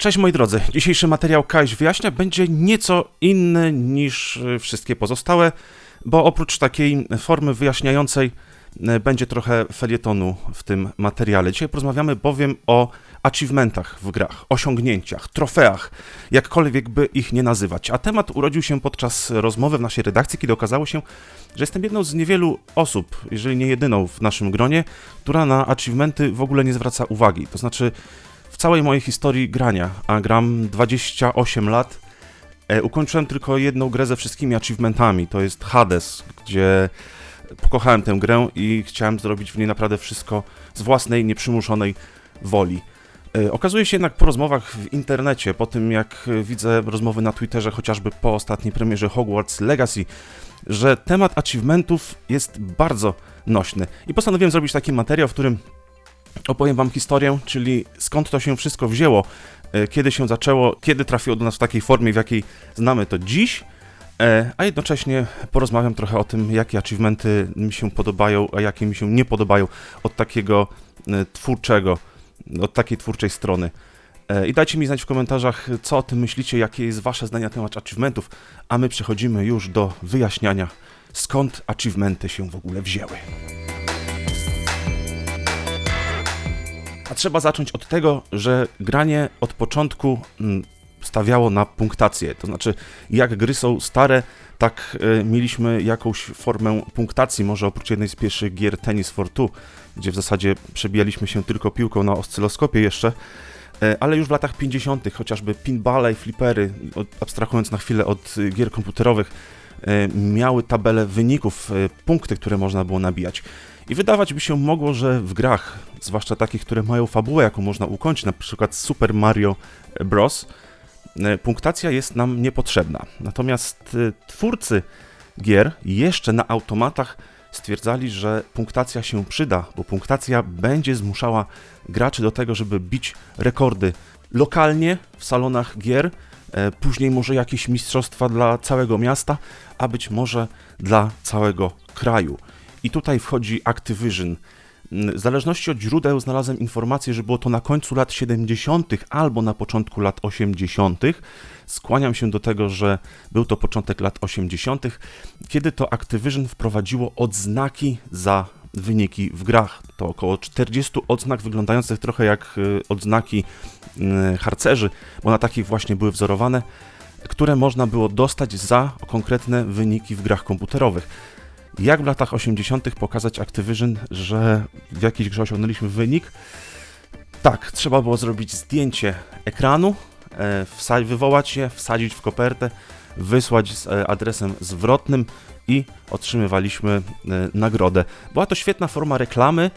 Cześć moi drodzy, dzisiejszy materiał Kaś wyjaśnia będzie nieco inny niż y, wszystkie pozostałe, bo oprócz takiej formy wyjaśniającej y, będzie trochę felietonu w tym materiale. Dzisiaj porozmawiamy bowiem o achievementach w grach, osiągnięciach, trofeach, jakkolwiek by ich nie nazywać. A temat urodził się podczas rozmowy w naszej redakcji, kiedy okazało się, że jestem jedną z niewielu osób, jeżeli nie jedyną w naszym gronie, która na achievementy w ogóle nie zwraca uwagi. To znaczy w całej mojej historii grania, a gram 28 lat, e, ukończyłem tylko jedną grę ze wszystkimi achievementami. To jest Hades, gdzie pokochałem tę grę i chciałem zrobić w niej naprawdę wszystko z własnej, nieprzymuszonej woli. E, Okazuje się jednak po rozmowach w internecie, po tym jak widzę rozmowy na Twitterze, chociażby po ostatniej premierze Hogwarts Legacy, że temat achievementów jest bardzo nośny. I postanowiłem zrobić taki materiał, w którym opowiem Wam historię, czyli skąd to się wszystko wzięło, e, kiedy się zaczęło, kiedy trafiło do nas w takiej formie, w jakiej znamy to dziś, e, a jednocześnie porozmawiam trochę o tym, jakie achievementy mi się podobają, a jakie mi się nie podobają od takiego e, twórczego, od takiej twórczej strony. I dajcie mi znać w komentarzach, co o tym myślicie, jakie jest Wasze zdanie na temat achievementów, a my przechodzimy już do wyjaśniania, skąd achievementy się w ogóle wzięły. Trzeba zacząć od tego, że granie od początku mm, stawiało na punktację. To znaczy, jak gry są stare, tak e, mieliśmy jakąś formę punktacji. Może oprócz jednej z pierwszych gier Tennis for Two, gdzie w zasadzie przebijaliśmy się tylko piłką na oscyloskopie jeszcze. E, Ale już w latach 50., chociażby pinballe i flipery, abstrahując na chwilę od y, gier komputerowych, e, miały tabelę wyników, e, punkty, które można było nabijać. I wydawać by się mogło, że w grach, zwłaszcza takich, które mają fabułę, jaką można ukończyć, na przykład Super Mario Bros., e, punktacja jest nam niepotrzebna. Natomiast e, twórcy gier jeszcze na automatach stwierdzali, że punktacja się przyda, bo punktacja będzie zmuszała graczy do tego, żeby bić rekordy lokalnie w salonach gier, e, później może jakieś mistrzostwa dla całego miasta, a być może dla całego kraju. I tutaj wchodzi Activision. Mm, W zależności od źródeł znalazłem informację, że było to na końcu lat 70. albo na początku lat 80. Skłaniam się do tego, że był to początek lat 80., kiedy to Activision wprowadziło odznaki za wyniki w grach. To około 40 odznak wyglądających trochę jak y, odznaki y, harcerzy, bo na takich właśnie były wzorowane, które można było dostać za konkretne wyniki w grach komputerowych. Jak w latach 80. pokazać Activision, że w jakiejś grze osiągnęliśmy wynik? Tak, trzeba było zrobić zdjęcie ekranu, e, wywołać je, wsadzić w kopertę, wysłać z e, adresem zwrotnym i otrzymywaliśmy e, nagrodę. Była to świetna forma reklamy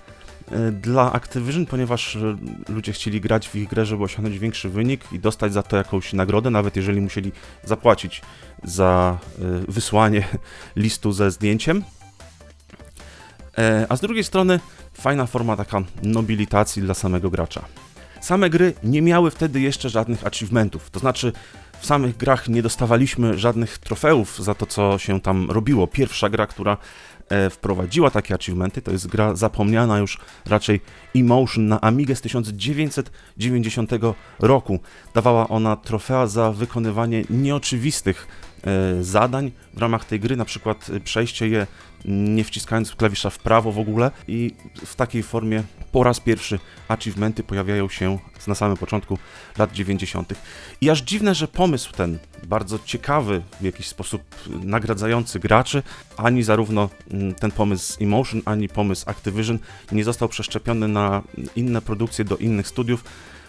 e, dla Activision, ponieważ e, ludzie chcieli grać w ich grę, żeby osiągnąć większy wynik i dostać za to jakąś nagrodę, nawet jeżeli musieli zapłacić za wysłanie listu ze zdjęciem. A z drugiej strony fajna forma taka nobilitacji dla samego gracza. Same gry nie miały wtedy jeszcze żadnych achievementów, to znaczy w samych grach nie dostawaliśmy żadnych trofeów za to, co się tam robiło. Pierwsza gra, która e, wprowadziła takie achievementy, to jest gra zapomniana już raczej Emotion na Amigę z 1990 roku. Dawała ona trofea za wykonywanie nieoczywistych e, zadań w ramach tej gry, na przykład przejście je nie wciskając klawisza w prawo w ogóle i w takiej formie po raz pierwszy achievementy pojawiają się na samym początku lat 90. I aż dziwne, że pomysł ten, bardzo ciekawy, w jakiś sposób nagradzający graczy, ani zarówno mm, ten pomysł z Emotion, ani pomysł Activision nie został przeszczepiony na inne produkcje do innych studiów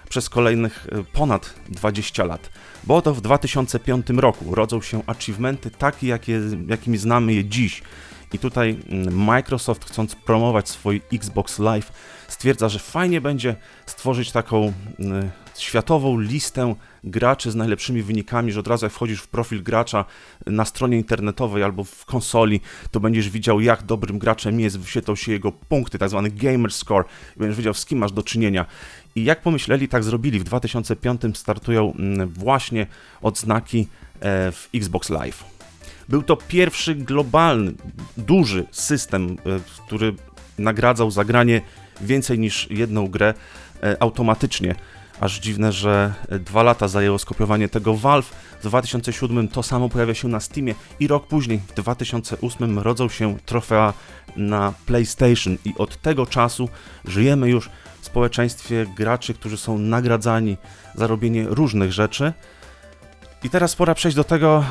przez kolejnych e, ponad 20 lat. Bo to w 2005 roku rodzą się achievementy takie, jakie, jakimi znamy je dziś. I tutaj mm, Microsoft, chcąc promować swój Xbox Live, stwierdza, że fajnie będzie stworzyć taką mm, światową listę graczy z najlepszymi wynikami, że od razu jak wchodzisz w profil gracza na stronie internetowej albo w konsoli, to będziesz widział, jak dobrym graczem jest, wyświetlą się jego punkty, tak zwany gamer score, i będziesz wiedział, z kim masz do czynienia. I jak pomyśleli, tak zrobili. W 2005 startują mm, właśnie odznaki e, w Xbox Live. Był to pierwszy globalny, duży system, e, który nagradzał za granie więcej niż jedną grę e, automatycznie. Aż dziwne, że e, dwa lata zajęło skopiowanie tego Valve. W 2007 to samo pojawia się na Steamie i rok później, w 2008 rodzą się trofea na PlayStation i od tego czasu żyjemy już w społeczeństwie graczy, którzy są nagradzani za robienie różnych rzeczy. I teraz pora przejść do tego,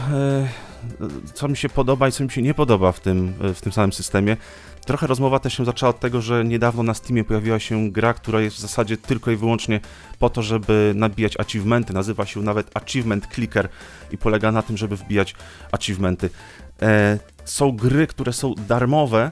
co mi się podoba i co mi się nie podoba w tym, w tym samym systemie. Trochę rozmowa też się zaczęła od tego, że niedawno na Steamie pojawiła się gra, która jest w zasadzie tylko i wyłącznie po to, żeby nabijać achievementy. Nazywa się nawet Achievement Clicker i polega na tym, żeby wbijać achievementy. E, są gry, które są darmowe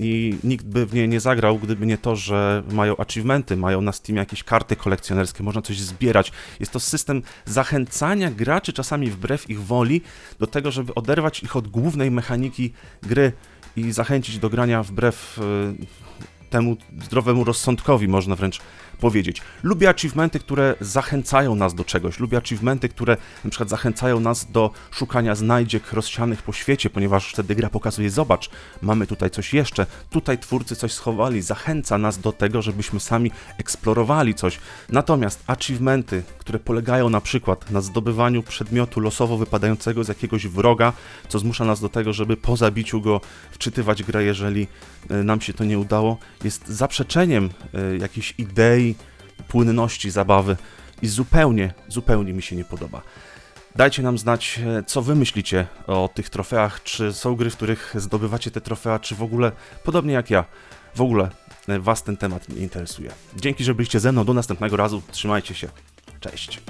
i nikt by w nie nie zagrał, gdyby nie to, że mają achievementy, mają na Steamie jakieś karty kolekcjonerskie, można coś zbierać. Jest to system zachęcania graczy, czasami wbrew ich woli, do tego, żeby oderwać ich od głównej mechaniki gry i zachęcić do grania wbrew y, temu zdrowemu rozsądkowi, można wręcz powiedzieć. Lubię achievementy, które zachęcają nas do czegoś. Lubię achievementy, które na przykład zachęcają nas do szukania znajdziek rozsianych po świecie, ponieważ wtedy gra pokazuje, zobacz, mamy tutaj coś jeszcze, tutaj twórcy coś schowali, zachęca nas do tego, żebyśmy sami eksplorowali coś. Natomiast achievementy, które polegają na przykład na zdobywaniu przedmiotu losowo wypadającego z jakiegoś wroga, co zmusza nas do tego, żeby po zabiciu go wczytywać grę, jeżeli y, nam się to nie udało, jest zaprzeczeniem y, jakiejś idei płynności zabawy i zupełnie, zupełnie mi się nie podoba. Dajcie nam znać, e, co wy myślicie o tych trofeach, czy są gry, w których zdobywacie te trofea, czy w ogóle, podobnie jak ja, w ogóle e, was ten temat nie interesuje. Dzięki, że byliście ze mną, do następnego razu, trzymajcie się, cześć.